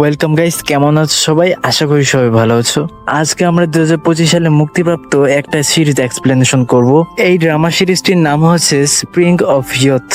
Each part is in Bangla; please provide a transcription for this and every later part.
ওয়েলকাম গাইস কেমন আছো সবাই? আশা করি সবাই ভালো আছো। আজকে আমরা দু হাজার পঁচিশ সালে মুক্তিপ্রাপ্ত একটা সিরিজ এক্সপ্লেনেশন করব। এই ড্রামা সিরিজটির নাম হচ্ছে স্প্রিং অফ ইয়থ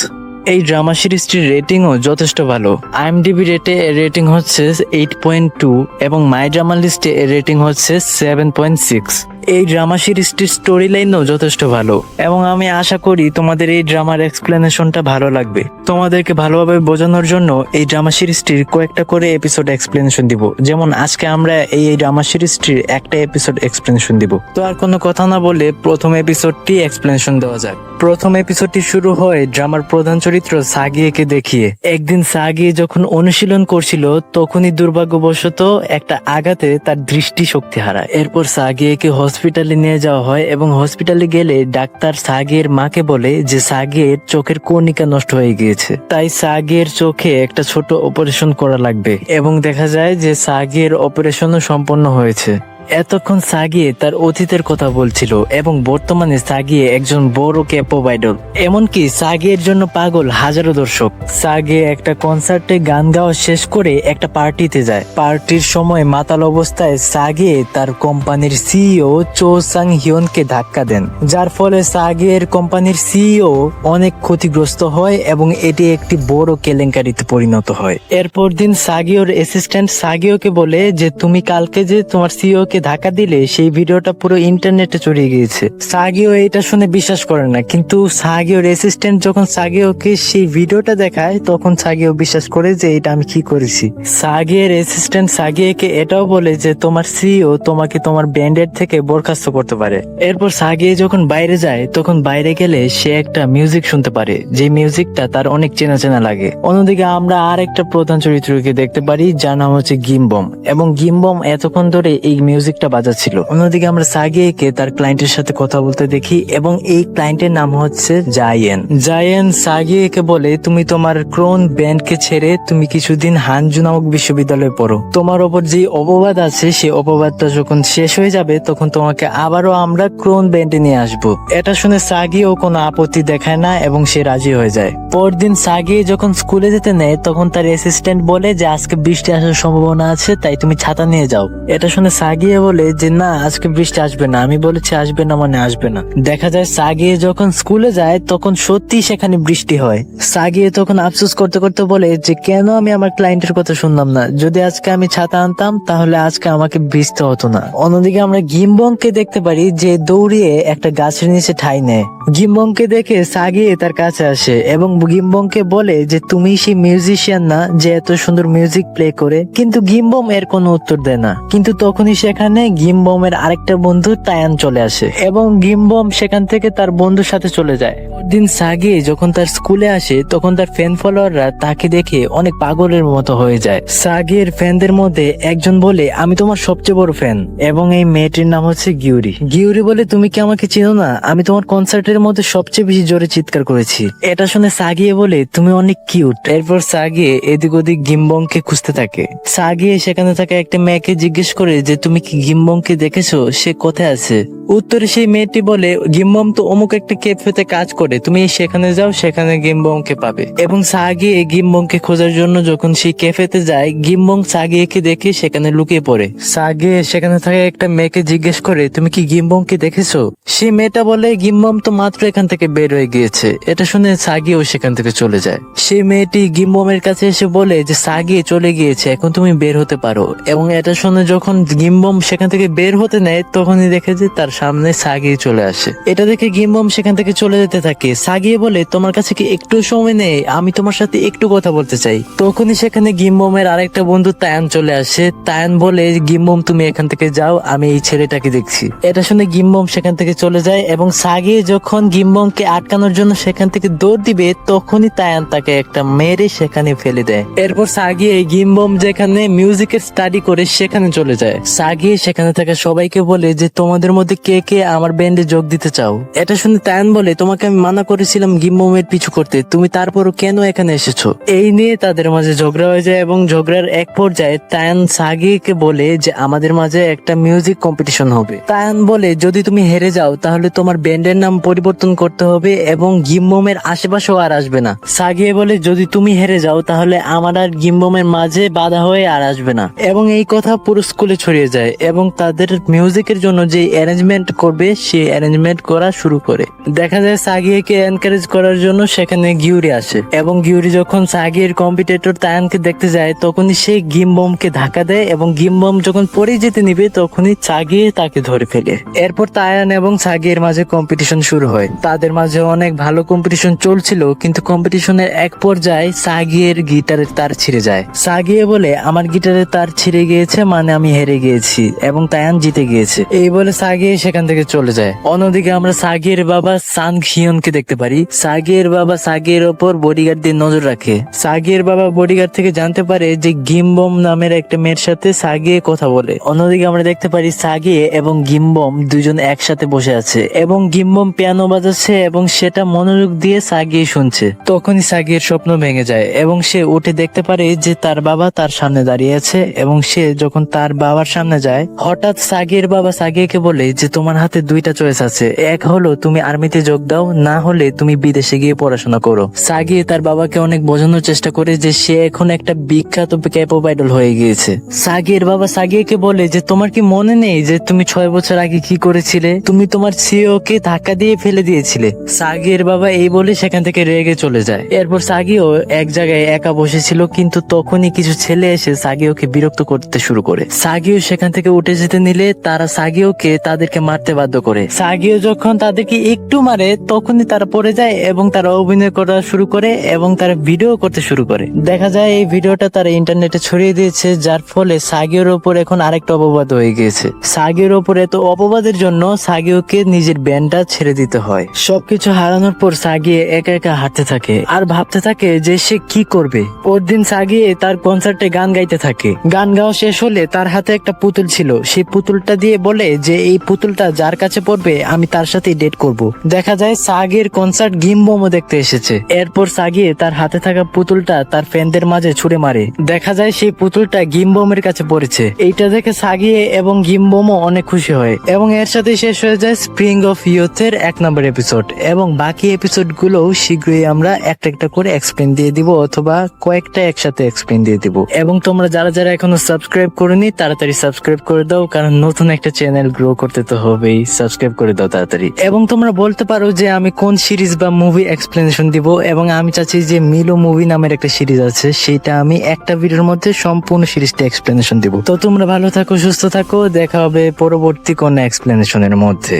এই ড্রামা সিরিজটির রেটিংও যথেষ্ট ভালো। আইএমডিবি রেটে এর রেটিং হচ্ছে এইট পয়েন্ট টু এবং মাই ড্রামা লিস্টে এর রেটিং হচ্ছে সেভেন পয়েন্ট সিক্স। এই ড্রামা সিরিজটির স্টোরি লাইনও যথেষ্ট ভালো এবং আমি আশা করি তোমাদের এই ড্রামার এক্সপ্লেনেশনটা ভালো লাগবে। তোমাদেরকে ভালোভাবে বোঝানোর জন্য এই ড্রামা সিরিজটির কয়েকটা করে এপিসোড এক্সপ্লেনেশন দিব। যেমন আজকে আমরা এই এই ড্রামা সিরিজটির একটা এপিসোড এক্সপ্লেনেশন দিব। তো আর কোনো কথা না বলে প্রথম এপিসোডটি এক্সপ্লেনেশন দেওয়া যাক। প্রথম এপিসোডটি শুরু হয় ড্রামার প্রধান চরিত্র সাগিয়েকে দেখিয়ে। একদিন সাগিয়ে যখন অনুশীলন করছিল, তখনই দুর্ভাগ্যবশত একটা আঘাতে তার দৃষ্টি শক্তি হারায়। এরপর সাগিয়েকে হসপিটালে নিয়ে যাওয়া হয় এবং হসপিটালে গেলে ডাক্তার সাগিয়ের মাকে বলে যে সাগিয়ের চোখের কণিকা নষ্ট হয়ে গিয়েছে। তাই সাগিয়ের চোখে একটা ছোট অপারেশন করা লাগবে এবং দেখা যায় যে সাগিয়ের অপারেশনও সম্পন্ন হয়েছে। এতক্ষণ সাগিয়ে তার অতীতের কথা বলছিল এবং বর্তমানে সাগিয়ে একজন বড় ক্যাপো আইডল এমনকি সাগিয়ের জন্য পাগল হাজারো দর্শক। সাগিয়ে একটা কনসার্টে গান গাওয়া শেষ করে একটা পার্টিতে যায়। পার্টির সময় মাতাল অবস্থায় সাগিয়ে তার কোম্পানির সিইও চো সাং হিয়নকে ধাক্কা দেন। যার ফলে সাগিয়ের কোম্পানির সিইও অনেক ক্ষতিগ্রস্ত হয় এবং এটি একটি বড় কেলেঙ্কারিতে পরিণত হয়। এরপর দিন সাগিওর অ্যাসিস্ট্যান্ট সাগিওকে বলে যে, তুমি কালকে যে তোমার সিইও কে ধাক্কা দিলে সেই ভিডিওটা পুরো ইন্টারনেটে ছড়িয়ে গিয়েছে। সাগিও এটা শুনে বিশ্বাস করে না, কিন্তু সাগিওর অ্যাসিস্ট্যান্ট যখন সাগিওকে সেই ভিডিওটা দেখায়, তখন সাগিও বিশ্বাস করে যে এটা আমি কি করেছি। সাগিয়ের অ্যাসিস্ট্যান্ট সাগিয়েকে এটাও বলে যে তোমার সিইও তোমাকে তোমার ব্যান্ডের থেকে বরখাস্ত করতে পারে। এরপর সাগিয়ে যখন বাইরে যায়, তখন বাইরে গেলে সে একটা মিউজিক শুনতে পারে, যে মিউজিকটা তার অনেক চেনা চেনা লাগে। অন্যদিকে আমরা আর একটা প্রধান চরিত্রকে দেখতে পারি, যার নাম হচ্ছে গিমবম। এবং গিমবম এতক্ষণ ধরে এই মিউজিকটা বাজাচ্ছিল। অন্যদিকে আমরা সাগিয়েকে তার ক্লায়েন্টের সাথে কথা বলতে দেখি এবং এই ক্লায়েন্টের নাম হচ্ছে জায়েন। জায়েন সাগিয়েকে বলে, তুমি তোমার ক্রোন ব্যান্ডকে ছেড়ে তুমি কিছুদিন হানজু নামক বিশ্ববিদ্যালয়ে পড়ো। তোমার ওপর যে অপবাদ আছে, সেই অপবাদটা যখন শেষ হয়ে যাবে, তখন তোমাকে আবারও আমরা ক্রোন ব্যান্ডে নিয়ে আসব। এটা শুনে সাগিও কোনো আপত্তি দেখায় না এবং সে রাজি হয়ে যায়। পরদিন সাগিয়ে যখন স্কুলে যেতে নেয়, তখন তার অ্যাসিস্ট্যান্ট বলে যে, আজকে বৃষ্টি আসার সম্ভাবনা আছে, তাই তুমি ছাতা নিয়ে যাও। এটা শুনে সাগিয়ে বলে যে, না, আজকে বৃষ্টি আসবে না। আমি বলেছি, আসবে না মানে আসবে না। দেখা যায় সাগিয়ে যখন স্কুলে যায়, তখন সত্যি সেখানে বৃষ্টি হয়। সাগিয়ে তখন আফসোস করতে করতে বলে যে, কেন আমি আমার ক্লায়েন্টের কথা শুনলাম না? যদি আজকে আমি ছাতা আনতাম, তাহলে আজকে আমাকে ভিজতে হতো না। অন্যদিকে আমরা গিমবংকে দেখতে পারি যে, দৌড়িয়ে একটা গাছের নিচে ঠাই নেয়। গিমবংকে দেখে সাগিয়ে তার কাছে আসে এবং গিমবংকে বলে যে, তুমি সেই মিউজিশিয়ান না যে, এত সুন্দর মিউজিক প্লে করে। কিন্তু গিমবম এর কোনো উত্তর দেয় না। কিন্তু তখনই সেখানে গিমবমের আরেকটা বন্ধু টায়ান চলে আসে এবং গিমবম সেখান থেকে তার বন্ধুর সাথে চলে যায়। দিন সাগে যখন তার স্কুলে আসে, তখন তার ফ্যান ফলোয়াররা তাকে দেখে অনেক পাগলের মতো হয়ে যায়। সাগের ফ্যানদের মধ্যে একজন বলে, আমি তোমার সবচেয়ে বড় ফ্যান। এবং এই মেয়েটির নাম হচ্ছে গিউরি। গিউরি বলে, তুমি কি আমাকে চিনো না? আমি তোমার কনসার্টের মধ্যে সবচেয়ে বেশি জোরে চিৎকার করেছি। এটা শুনে সাগিয়ে বলে, তুমি অনেক কিউট এরপর সাগিয়ে এদিক ওদিক গিম্বংকে খুঁজতে থাকে। সাগিয়ে সেখানে থাকা একটা মেয়েকে জিজ্ঞেস করে যে, তুমি কি গিম্বংকে দেখেছ? সে কোথায় আছে? উত্তরে সেই মেয়েটি বলে গিম্বম তো অমুক একটা ক্যাফেতে কাজ করে। তুমি সেখানে যাও, সেখানে গিম্বংকে পাবে। এবং সাগিয়ে গিম্বংকে খোঁজার জন্য যখন সেই ক্যাফেতে যায় গিম্বং সাগিয়েকে দেখে সেখানে লুকিয়ে পড়ে। সাগিয়ে সেখানে থাকা একটা মেয়েকে জিজ্ঞেস করে, তুমি কি গিম্বংকে দেখেছ? সেই মেয়েটা বলে গিম্বম তো মাত্র এখান থেকে বের হয়ে গিয়েছে। এটা শুনে সাগিয়েও সেখান থেকে চলে যায়। সেই মেয়েটি গিম্বমের কাছে এসে বলে যে সাগিয়ে চলে গিয়েছে, এখন তুমি বের হতে পারো। এবং এটা শুনে যখন গিম্বম সেখান থেকে বের হতে নেয়, তখনই দেখে যে তার সামনে সাগিয়ে চলে আসে। এটা দেখে গিম্বম সেখান থেকে চলে যেতে থাকে। সাগিয়ে বলে, তোমার কাছে কি একটু সময় নেই? আমি তোমার সাথে একটু কথা বলতে চাই। তখনই সেখানে গিম্বমের আরেকটা বন্ধু তায়ান চলে আসে। তায়ান বলে, গিম্বম, তুমি এখান থেকে যাও, আমি এই ছেলেটাকে দেখছি। এটা শুনে গিম্বম সেখান থেকে চলে যায় এবং সাগিয়ে যখন গিম্বমকে আটকানোর জন্য সেখান থেকে দৌড় দিবে, তখনই তায়ান তাকে একটা মেরে সেখানে ফেলে দেয়। এরপর সাগিয়ে গিম্বম যেখানে মিউজিকের স্টাডি করে সেখানে চলে যায়। সাগিয়ে সাগি সেখানে থাকা সবাইকে বলে যে তোমাদের মধ্যে কে কে আমার ব্যান্ডে যোগ দিতে চাও? এটা শুনে তায়ান বলে, তোমাকে আমি মানা করেছিলাম গিম্বমের পিছু করতে। তুমি তারপরও কেন এখানে এসেছ? এই নিয়ে তাদের মাঝে ঝগড়া হয়ে যায় এবং ঝগড়ার এক পর্যায়ে তায়ান সাগিকে বলে যে, আমাদের মাঝে একটা মিউজিক কম্পিটিশন হবে। তায়ান বলে, যদি তুমি হেরে যাও, তাহলে তোমার ব্যান্ডের নাম পরিবর্তন করতে হবে এবং গিম্বমের আশেপাশেও আর আসবে না। সাগিয়ে বলে, যদি তুমি হেরে যাও, তাহলে আমার আর গিম্বমের মাঝে বাধা হয়ে আর আসবে না। এবং এই কথা পুরো স্কুলে ছড়িয়ে যায়। এবং তাদের মিউজিকের জন্য যে অ্যারেঞ্জমেন্ট করবে সেই অ্যারেঞ্জমেন্ট করা শুরু করে। দেখা যায় সাগিয়েকে এনকারেজ করার জন্য সেখানে গিউরি আসে এবং গিউরি যখন সাগিয়ের কম্পিটিটর তায়ানকে দেখতে যায়, তখনই সে গিমবমকে ধাক্কা দেয় এবং গিমবম যখন পরে যেতে নিবে, তখনই সাগিয়ে তাকে ধরে ফেলে। এরপর তায়ান এবং সাগিয়ের মাঝে কম্পিটিশন শুরু হয়। তাদের মাঝে অনেক ভালো কম্পিটিশন চলছিল, কিন্তু কম্পিটিশনের এক পর্যায়ে সাগিয়ের গিটারের তার ছিঁড়ে যায়। সাগিয়ে বলে, আমার গিটারের তার ছিঁড়ে গিয়েছে মানে আমি হেরে গিয়েছি। এবং তায়ান জিতে গিয়েছে। এই বলে সাগিয়ে সেখান থেকে চলে যায়। অন্যদিকে আমরা সাগিয়ের বাবা সান খিয়নকে দেখতে পারি। সাগিয়ের বাবা সাগিয়ের ওপর বডিগার্ড দিয়ে নজর রাখে। সাগিয়ের বাবা বডিগার্ড থেকে জানতে পারে যে গিমবম নামের একটা মেয়ের সাথে সাগিয়ে কথা বলে। অন্যদিকে আমরা দেখতে পারি সাগিয়ে এবং গিমবম দুজন একসাথে বসে আছে এবং গিমবম পিয়ানো বাজাচ্ছে এবং সেটা মনোযোগ দিয়ে সাগিয়ে শুনছে। তখনই সাগিয়ের স্বপ্ন ভেঙে যায় এবং সে উঠে দেখতে পারে যে তার বাবা তার সামনে দাঁড়িয়ে আছে এবং সে যখন তার বাবার সামনে যায় হঠাৎ সাগিয়ের বাবা সাগিয়েকে বলে যে, তোমার হাতে দুইটা চয়েস আছে। এক হলো তুমি আর্মিতে যোগ দাও, না হলে তুমি বিদেশে গিয়ে পড়াশোনা করো। সাগিয়ে তার বাবাকে অনেক বোঝানোর চেষ্টা করে যে, সে এখন একটা বিখ্যাত ক্যাপো আইডল হয়ে গিয়েছে। সাগিয়ের বাবা সাগিয়েকে বলে যে, তোমার কি মনে নেই যে, তুমি ছয় বছর আগে কি করেছিলে? তুমি তোমার সিও কে ধাক্কা দিয়ে ফেলে দিয়েছিলে। সাগিয়ের বাবা এই বলে সেখান থেকে রেগে চলে যায়। এরপর সাগিও এক জায়গায় একা বসেছিল, কিন্তু তখনই কিছু ছেলে এসে সাগিওকে বিরক্ত করতে শুরু করে। সাগিও সেখান থেকে উঠে যেতে নিলে তারা সাগিওকে তাদেরকে মারতে বাধ্য করে। সাগিও যখন তাদেরকে একটু মারে, তখনই তারা পড়ে যায় এবং তারা অভিনয় করা শুরু করে এবং তারা ভিডিও করতে শুরু করে। দেখা যায় এই ভিডিওটা তারা ইন্টারনেটে ছড়িয়ে দিয়েছে, যার ফলে সাগিওর ওপর এখন আরেকটা অপবাদ হয়ে গিয়েছে। সাগিওর ওপর এত অপবাদের জন্য সাগিওকে নিজের ব্যান্ডটা ছেড়ে দিতে হয়। সবকিছু হারানোর পর সাগিয়ে একা একা হাঁটতে থাকে আর ভাবতে থাকে যে সে কি করবে। ওর দিন সাগিয়ে তার কনসার্টে গান গাইতে থাকে। গান গাওয়া শেষ হলে তার হাতে একটা পুতুল ছিল সেই পুতুলটা দিয়ে বলে যে, এই পুতুলটা যার কাছে পড়বে, আমি তার সাথে ডেট করব। দেখা যায় সাগের কনসার্ট গিমবমও দেখতে এসেছে। এরপর সাগিয়ে তার হাতে থাকা পুতুলটা তার ফ্যানদের মাঝে ছুড়ে মারে। দেখা যায় সেই পুতুলটা গিমবমের কাছে পড়েছে। এইটা দেখে সাগিয়ে এবং গিমবমও অনেক খুশি হয়। এবং এর সাথে শেষ হয়ে যায় স্প্রিং অফ ইয়থের এক নম্বর এপিসোড এবং বাকি এপিসোডগুলো শীঘ্রই আমরা একটা একটা করে এক্সপ্লেন দিয়ে দিব অথবা কয়েকটা একসাথে এক্সপ্লেন দিয়ে দিব। এবং তোমরা যারা যারা এখনও সাবস্ক্রাইব করনি, তাড়াতাড়ি সাবস্ক্রাইব করে দাও, কারণ নতুন একটা চ্যানেল গ্রো করতে তো হবেই। সাবস্ক্রাইব করে দাও তাড়াতাড়ি। এবং তোমরা বলতে পারো যে আমি কোন সিরিজ বা মুভি এক্সপ্লেনেশন দিব, এবং আমি চাচ্ছি যে মিলো মুভি নামের একটা সিরিজ আছে, সেটা আমি একটা ভিডিওর মধ্যে সম্পূর্ণ সিরিজটা এক্সপ্লেনেশন দিব। তো তোমরা ভালো থাকো, সুস্থ থাকো, দেখা হবে পরবর্তী কোন এক্সপ্লেনেশনের মধ্যে।